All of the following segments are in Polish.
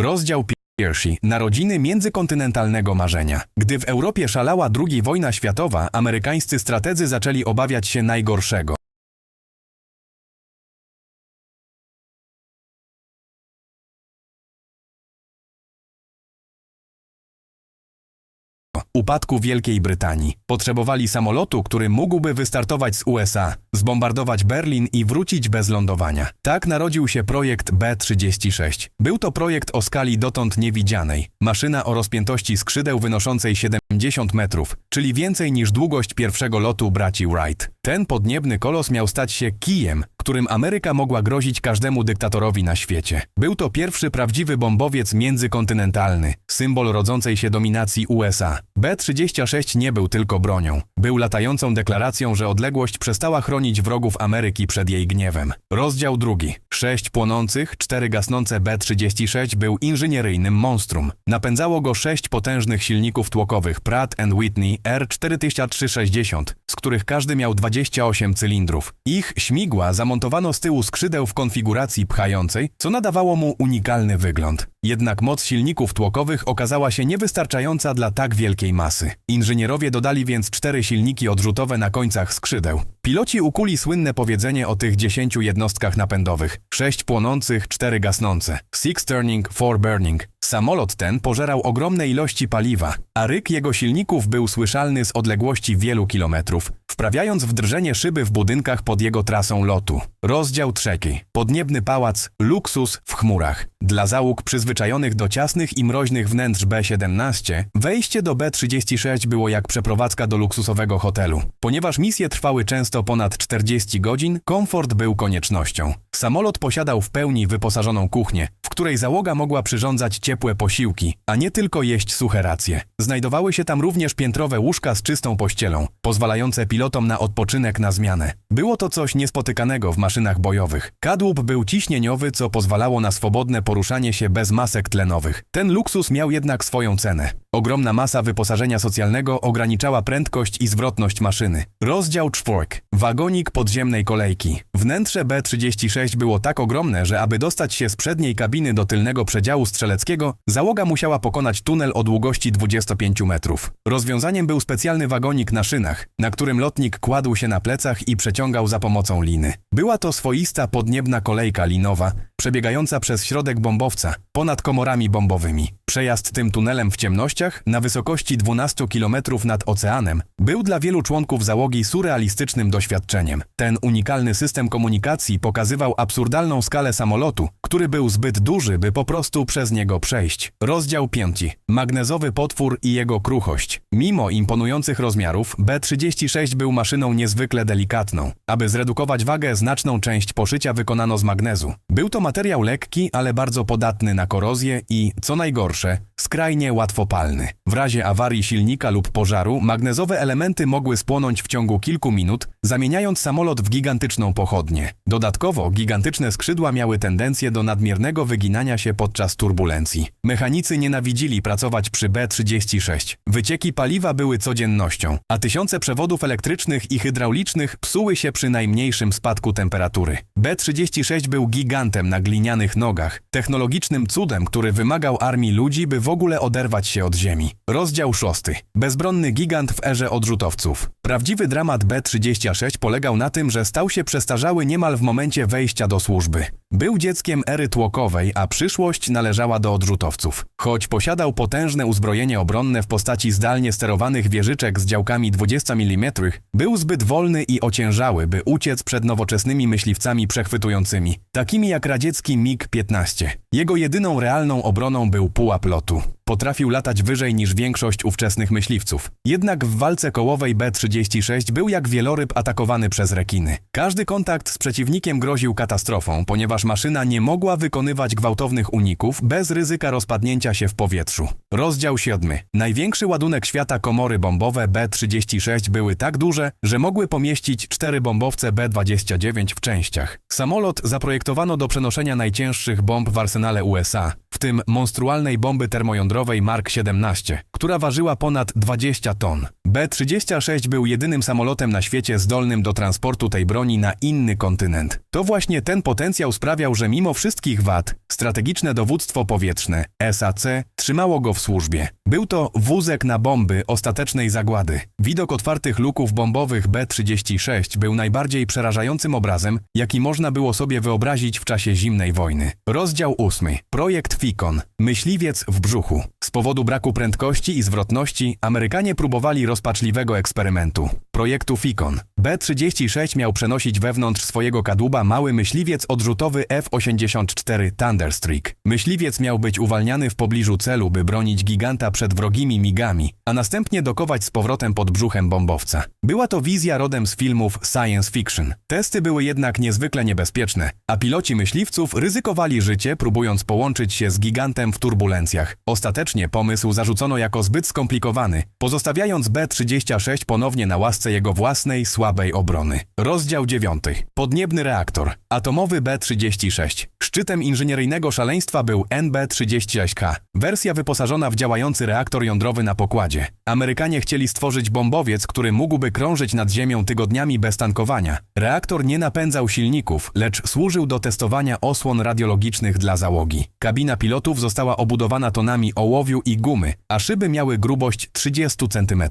Rozdział pierwszy. Narodziny międzykontynentalnego marzenia. Gdy w Europie szalała II wojna światowa, amerykańscy strategzy zaczęli obawiać się najgorszego. Upadku Wielkiej Brytanii. Potrzebowali samolotu, który mógłby wystartować z USA, zbombardować Berlin i wrócić bez lądowania. Tak narodził się projekt B-36. Był to projekt o skali dotąd niewidzianej. Maszyna o rozpiętości skrzydeł wynoszącej 70 metrów, czyli więcej niż długość pierwszego lotu braci Wright. Ten podniebny kolos miał stać się kijem, którym Ameryka mogła grozić każdemu dyktatorowi na świecie. Był to pierwszy prawdziwy bombowiec międzykontynentalny, symbol rodzącej się dominacji USA. B-36 nie był tylko bronią. Był latającą deklaracją, że odległość przestała chronić wrogów Ameryki przed jej gniewem. Rozdział drugi. Sześć płonących, cztery gasnące B-36 był inżynieryjnym monstrum. Napędzało go sześć potężnych silników tłokowych Pratt Whitney R4360, z których każdy miał 28 cylindrów. Ich śmigła zamontowano z tyłu skrzydeł w konfiguracji pchającej, co nadawało mu unikalny wygląd. Jednak moc silników tłokowych okazała się niewystarczająca dla tak wielkiej masy. Inżynierowie dodali więc cztery silniki odrzutowe na końcach skrzydeł. Piloci ukuli słynne powiedzenie o tych dziesięciu jednostkach napędowych. Sześć płonących, cztery gasnące. Six turning, four burning. Samolot ten pożerał ogromne ilości paliwa, a ryk jego silników był słyszalny z odległości wielu kilometrów, wprawiając w drżenie szyby w budynkach pod jego trasą lotu. Rozdział trzeci. Podniebny pałac, luksus w chmurach. Dla załóg przyzwyczajonych do ciasnych i mroźnych wnętrz B-17, wejście do B-36 było jak przeprowadzka do luksusowego hotelu. Ponieważ misje trwały często ponad 40 godzin, komfort był koniecznością. Samolot posiadał w pełni wyposażoną kuchnię, w której załoga mogła przyrządzać ciepłe posiłki, a nie tylko jeść suche racje. Znajdowały się tam również piętrowe łóżka z czystą pościelą, pozwalające pilotom na odpoczynek na zmianę. Było to coś niespotykanego w maszynach bojowych. Kadłub był ciśnieniowy, co pozwalało na swobodne poruszanie się bez masek tlenowych. Ten luksus miał jednak swoją cenę. Ogromna masa wyposażenia socjalnego ograniczała prędkość i zwrotność maszyny. Rozdział czwork. Wagonik podziemnej kolejki. Wnętrze B-36 było tak ogromne, że aby dostać się z przedniej kabiny do tylnego przedziału strzeleckiego, załoga musiała pokonać tunel o długości 25 metrów. Rozwiązaniem był specjalny wagonik na szynach, na którym lotnik kładł się na plecach i przeciągał za pomocą liny. Była to swoista podniebna kolejka linowa, przebiegająca przez środek bombowca, ponad komorami bombowymi. Przejazd tym tunelem w ciemnościach, na wysokości 12 km nad oceanem, był dla wielu członków załogi surrealistycznym doświadczeniem. Ten unikalny system komunikacji pokazywał absurdalną skalę samolotu, który był zbyt duży, by po prostu przez niego przejść. Rozdział 5. Magnezowy potwór i jego kruchość. Mimo imponujących rozmiarów, B-36 był maszyną niezwykle delikatną. Aby zredukować wagę, znaczną część poszycia wykonano z magnezu. Był to materiał lekki, ale bardzo podatny na korozję i, co najgorsze, skrajnie łatwopalny. W razie awarii silnika lub pożaru, magnezowe elementy mogły spłonąć w ciągu kilku minut, zamieniając samolot w gigantyczną pochodnię. Dodatkowo, gigantyczne skrzydła miały tendencję do nadmiernego wyginania się podczas turbulencji. Mechanicy nienawidzili pracować przy B-36. Wycieki paliwa były codziennością, a tysiące przewodów elektrycznych i hydraulicznych psuły się przy najmniejszym spadku temperatury. B-36 był gigantem na glinianych nogach, technologicznym cudem, który wymagał armii ludzi, by w ogóle oderwać się od ziemi. Rozdział 6. Bezbronny gigant w erze odrzutowców. Prawdziwy dramat B-36 polegał na tym, że stał się przestarzały niemal w momencie wejścia do służby. Był dzieckiem ery tłokowej, a przyszłość należała do odrzutowców. Choć posiadał potężne uzbrojenie obronne w postaci zdalnie sterowanych wieżyczek z działkami 20 mm, był zbyt wolny i ociężały, by uciec przed nowoczesnymi myśliwcami przechwytującymi, takimi jak radziecki MiG-15. Jego jedyną realną obroną był pułap lotu. Potrafił latać wyżej niż większość ówczesnych myśliwców. Jednak w walce kołowej B-36 był jak wieloryb atakowany przez rekiny. Każdy kontakt z przeciwnikiem groził katastrofą, ponieważ maszyna nie mogła wykonywać gwałtownych uników bez ryzyka rozpadnięcia się w powietrzu. Rozdział 7. Największy ładunek świata komory bombowe B-36 były tak duże, że mogły pomieścić cztery bombowce B-29 w częściach. Samolot zaprojektowano do przenoszenia najcięższych bomb w arsenale USA, tym monstrualnej bomby termojądrowej Mark 17, która ważyła ponad 20 ton. B-36 był jedynym samolotem na świecie zdolnym do transportu tej broni na inny kontynent. To właśnie ten potencjał sprawiał, że mimo wszystkich wad, strategiczne dowództwo powietrzne, SAC, trzymało go w służbie. Był to wózek na bomby ostatecznej zagłady. Widok otwartych luków bombowych B-36 był najbardziej przerażającym obrazem, jaki można było sobie wyobrazić w czasie zimnej wojny. Rozdział 8. Projekt Myśliwiec w brzuchu. Z powodu braku prędkości i zwrotności Amerykanie próbowali rozpaczliwego eksperymentu. Projektu Fikon. B-36 miał przenosić wewnątrz swojego kadłuba mały myśliwiec odrzutowy F-84 Thunderstreak. Myśliwiec miał być uwalniany w pobliżu celu, by bronić giganta przed wrogimi migami, a następnie dokować z powrotem pod brzuchem bombowca. Była to wizja rodem z filmów science fiction. Testy były jednak niezwykle niebezpieczne, a piloci myśliwców ryzykowali życie, próbując połączyć się z gigantem w turbulencjach. Ostatecznie pomysł zarzucono jako zbyt skomplikowany, pozostawiając B-36 ponownie na łasce jego własnej, słabej obrony. Rozdział 9. Podniebny reaktor. Atomowy B-36. Szczytem inżynieryjnego szaleństwa był NB-36K. Wersja wyposażona w działający reaktor jądrowy na pokładzie. Amerykanie chcieli stworzyć bombowiec, który mógłby krążyć nad Ziemią tygodniami bez tankowania. Reaktor nie napędzał silników, lecz służył do testowania osłon radiologicznych dla załogi. Kabina pilotów została obudowana tonami ołowiu i gumy, a szyby miały grubość 30 cm.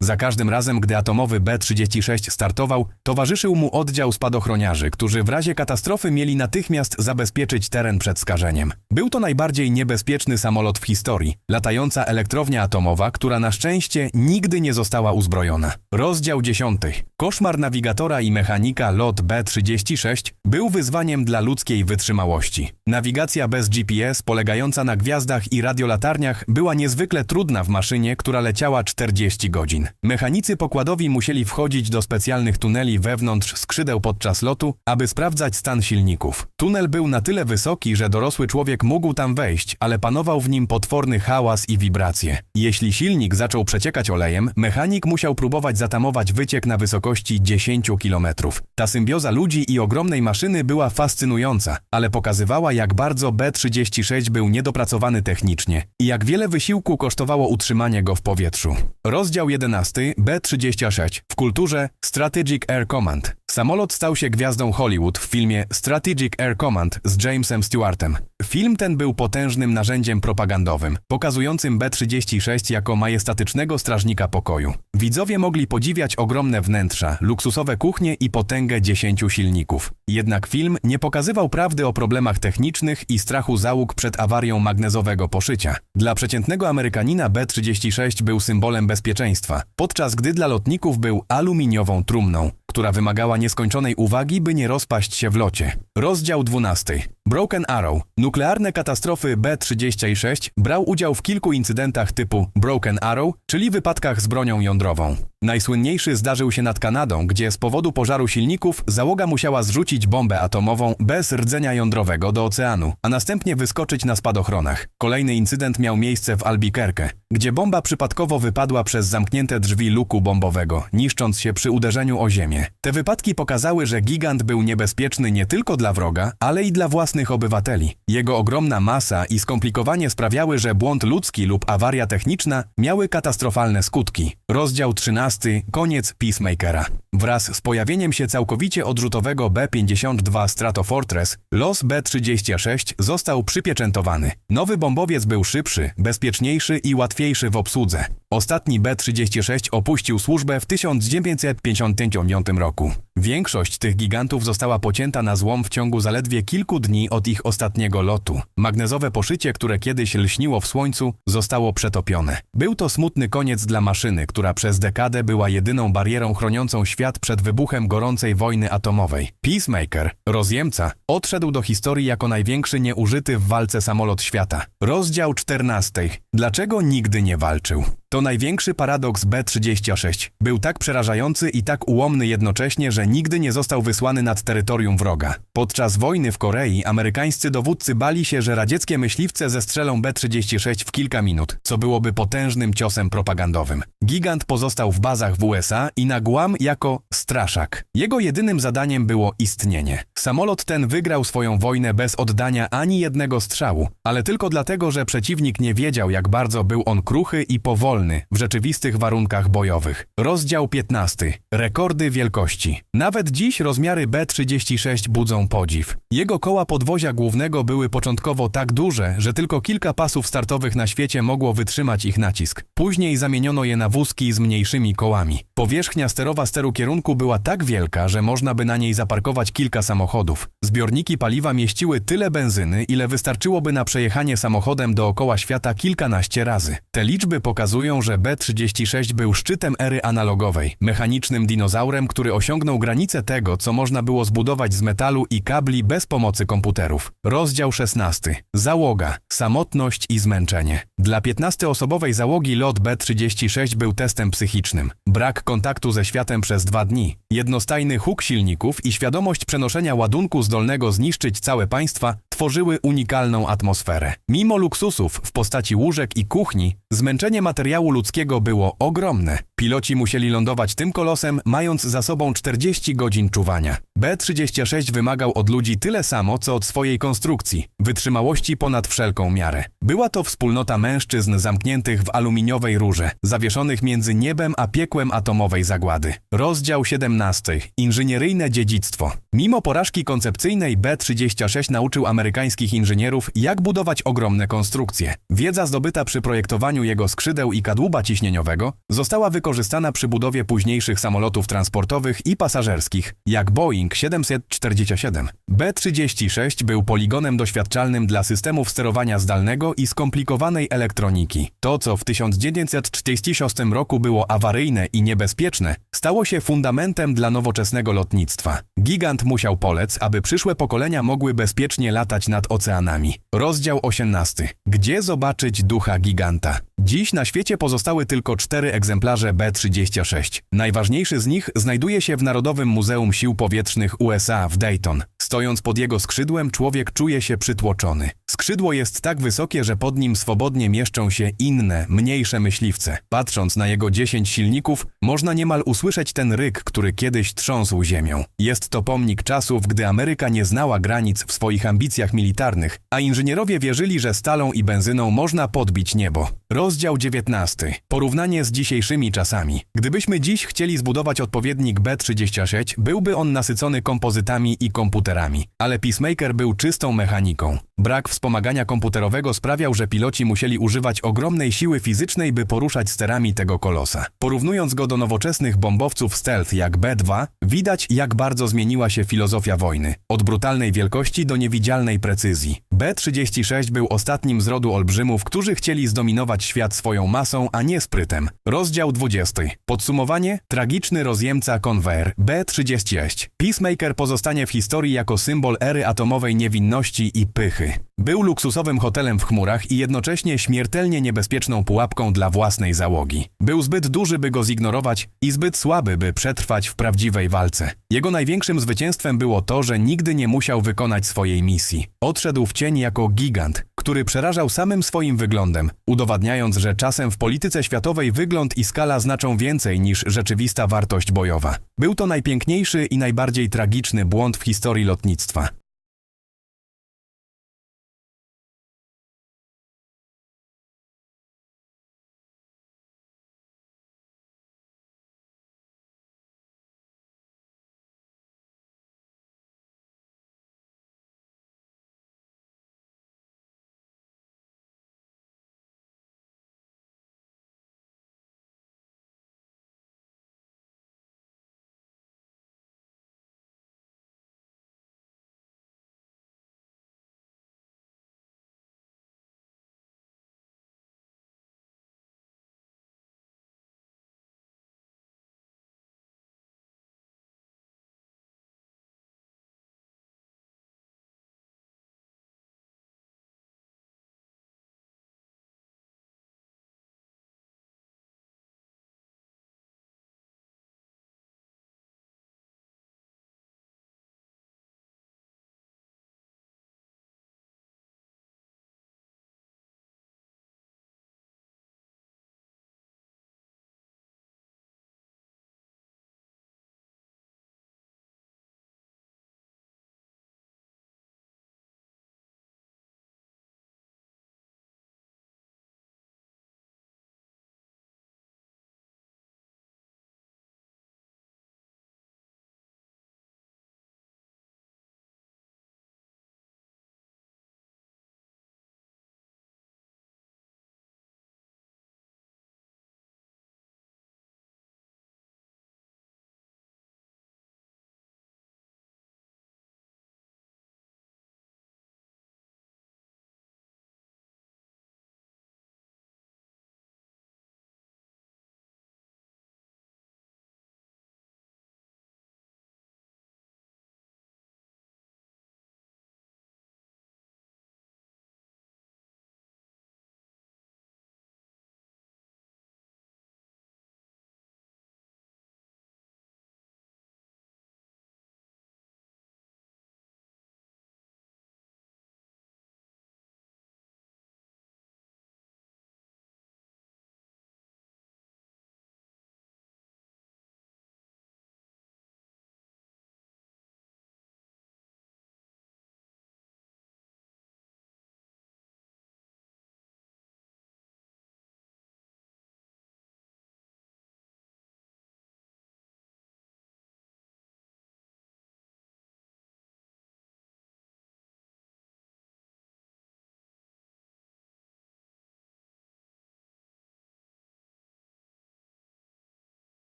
Za każdym razem, gdy atomowy B-36 startował, towarzyszył mu oddział spadochroniarzy, którzy w razie katastrofy mieli natychmiast zabezpieczyć teren przed skażeniem. Był to najbardziej niebezpieczny samolot w historii, latająca elektrownia atomowa, która na szczęście nigdy nie została uzbrojona. Rozdział 10. Koszmar nawigatora i mechanika LOT B-36 był wyzwaniem dla ludzkiej wytrzymałości. Nawigacja bez GPS polegająca na gwiazdach i radiolatarniach była niezwykle trudna w maszynie, która leciała 40 godzin. Mechanicy pokładowi musieli wchodzić do specjalnych tuneli wewnątrz skrzydeł podczas lotu, aby sprawdzać stan silników. Tunel był na tyle wysoki, że dorosły człowiek mógł tam wejść, ale panował w nim potworny hałas i wibracje. Jeśli silnik zaczął przeciekać olejem, mechanik musiał próbować zatamować wyciek na wysokości 10 km. Ta symbioza ludzi i ogromnej maszyny była fascynująca, ale pokazywała, jak bardzo B-36 był niedopracowany technicznie i jak wiele wysiłku kosztowało utrzymanie go w powietrzu. Rozdział 11 B-36 w kulturze Strategic Air Command. Samolot stał się gwiazdą Hollywood w filmie Strategic Air Command z Jamesem Stewartem. Film ten był potężnym narzędziem propagandowym, pokazującym B-36 jako majestatycznego strażnika pokoju. Widzowie mogli podziwiać ogromne wnętrza, luksusowe kuchnie i potęgę 10 silników. Jednak film nie pokazywał prawdy o problemach technicznych i strachu załóg przed awarią magnezowego poszycia. Dla przeciętnego Amerykanina B-36 był symbolem bezpieczeństwa, podczas gdy dla lotników był aluminiową trumną, która wymagała nieskończonej uwagi, by nie rozpaść się w locie. Rozdział 12. Broken Arrow. Nuklearne katastrofy B-36 brał udział w kilku incydentach typu Broken Arrow, czyli wypadkach z bronią jądrową. Najsłynniejszy zdarzył się nad Kanadą, gdzie z powodu pożaru silników załoga musiała zrzucić bombę atomową bez rdzenia jądrowego do oceanu, a następnie wyskoczyć na spadochronach. Kolejny incydent miał miejsce w Albuquerque, gdzie bomba przypadkowo wypadła przez zamknięte drzwi luku bombowego, niszcząc się przy uderzeniu o ziemię. Te wypadki pokazały, że gigant był niebezpieczny nie tylko dla wroga, ale i dla własnych obywateli. Jego ogromna masa i skomplikowanie sprawiały, że błąd ludzki lub awaria techniczna miały katastrofalne skutki. Rozdział 13. Koniec Peacemakera. Wraz z pojawieniem się całkowicie odrzutowego B-52 Stratofortress, los B-36 został przypieczętowany. Nowy bombowiec był szybszy, bezpieczniejszy i łatwiejszy w obsłudze. Ostatni B-36 opuścił służbę w 1959 roku. Większość tych gigantów została pocięta na złom w ciągu zaledwie kilku dni od ich ostatniego lotu. Magnezowe poszycie, które kiedyś lśniło w słońcu, zostało przetopione. Był to smutny koniec dla maszyny, która przez dekadę była jedyną barierą chroniącą świat przed wybuchem gorącej wojny atomowej. Peacemaker, rozjemca, odszedł do historii jako największy nieużyty w walce samolot świata. Rozdział 14. Dlaczego nigdy nie walczył? To największy paradoks B-36. Był tak przerażający i tak ułomny jednocześnie, że nigdy nie został wysłany nad terytorium wroga. Podczas wojny w Korei amerykańscy dowódcy bali się, że radzieckie myśliwce zestrzelą B-36 w kilka minut, co byłoby potężnym ciosem propagandowym. Gigant pozostał w bazach w USA i na Guam jako straszak. Jego jedynym zadaniem było istnienie. Samolot ten wygrał swoją wojnę bez oddania ani jednego strzału, ale tylko dlatego, że przeciwnik nie wiedział, jak bardzo był on kruchy i powolny wolny w rzeczywistych warunkach bojowych. Rozdział 15. Rekordy wielkości. Nawet dziś rozmiary B-36 budzą podziw. Jego koła podwozia głównego były początkowo tak duże, że tylko kilka pasów startowych na świecie mogło wytrzymać ich nacisk. Później zamieniono je na wózki z mniejszymi kołami. Powierzchnia sterowa steru kierunku była tak wielka, że można by na niej zaparkować kilka samochodów. Zbiorniki paliwa mieściły tyle benzyny, ile wystarczyłoby na przejechanie samochodem dookoła świata kilkanaście razy. Te liczby pokazują, że B-36 był szczytem ery analogowej, mechanicznym dinozaurem, który osiągnął granicę tego, co można było zbudować z metalu i kabli bez pomocy komputerów. Rozdział 16. Załoga, samotność i zmęczenie. Dla 15-osobowej załogi lot B-36 był testem psychicznym. Brak kontaktu ze światem przez dwa dni, jednostajny huk silników i świadomość przenoszenia ładunku zdolnego zniszczyć całe państwa tworzyły unikalną atmosferę. Mimo luksusów w postaci łóżek i kuchni, zmęczenie materiału ludzkiego było ogromne. Piloci musieli lądować tym kolosem, mając za sobą 40 godzin czuwania. B-36 wymagał od ludzi tyle samo, co od swojej konstrukcji, wytrzymałości ponad wszelką miarę. Była to wspólnota mężczyzn zamkniętych w aluminiowej rurze, zawieszonych między niebem a piekłem atomowej zagłady. Rozdział 17. Inżynieryjne dziedzictwo. Mimo porażki koncepcyjnej B-36 nauczył amerykańskich inżynierów, jak budować ogromne konstrukcje. Wiedza zdobyta przy projektowaniu jego skrzydeł i kadłuba ciśnieniowego została wykorzystana przy budowie późniejszych samolotów transportowych i pasażerskich, jak Boeing 747. B-36 był poligonem doświadczalnym dla systemów sterowania zdalnego i skomplikowanej elektroniki. To, co w 1946 roku było awaryjne i niebezpieczne, stało się fundamentem dla nowoczesnego lotnictwa. Gigant musiał polec, aby przyszłe pokolenia mogły bezpiecznie latać nad oceanami. Rozdział 18. Gdzie zobaczyć ducha giganta? Dziś na świecie pozostały tylko cztery egzemplarze B-36. Najważniejszy z nich znajduje się w Narodowym Muzeum Sił Powietrznych USA w Dayton. Stojąc pod jego skrzydłem, człowiek czuje się przytłoczony. Skrzydło jest tak wysokie, że pod nim swobodnie mieszczą się inne, mniejsze myśliwce. Patrząc na jego 10 silników, można niemal usłyszeć ten ryk, który kiedyś trząsł ziemią. Jest to pomnik czasów, gdy Ameryka nie znała granic w swoich ambicjach militarnych, a inżynierowie wierzyli, że stalą i benzyną można podbić niebo. Rozdział 19. Porównanie z dzisiejszymi czasami. Gdybyśmy dziś chcieli zbudować odpowiednik B36, byłby on nasycony kompozytami i komputerami, ale Peacemaker był czystą mechaniką. Brak wspomagania komputerowego sprawiał, że piloci musieli używać ogromnej siły fizycznej, by poruszać sterami tego kolosa. Porównując go do nowoczesnych bombowców stealth jak B-2, widać jak bardzo zmieniła się filozofia wojny. Od brutalnej wielkości do niewidzialnej precyzji. B-36 był ostatnim z rodu olbrzymów, którzy chcieli zdominować świat swoją masą, a nie sprytem. Rozdział 20. Podsumowanie? Tragiczny rozjemca Convair B-36. Peacemaker pozostanie w historii jako symbol ery atomowej niewinności i pychy. Był luksusowym hotelem w chmurach i jednocześnie śmiertelnie niebezpieczną pułapką dla własnej załogi. Był zbyt duży, by go zignorować i zbyt słaby, by przetrwać w prawdziwej walce. Jego największym zwycięstwem było to, że nigdy nie musiał wykonać swojej misji. Odszedł w cień jako gigant, który przerażał samym swoim wyglądem, udowadniając, że czasem w polityce światowej wygląd i skala znaczą więcej niż rzeczywista wartość bojowa. Był to najpiękniejszy i najbardziej tragiczny błąd w historii lotnictwa.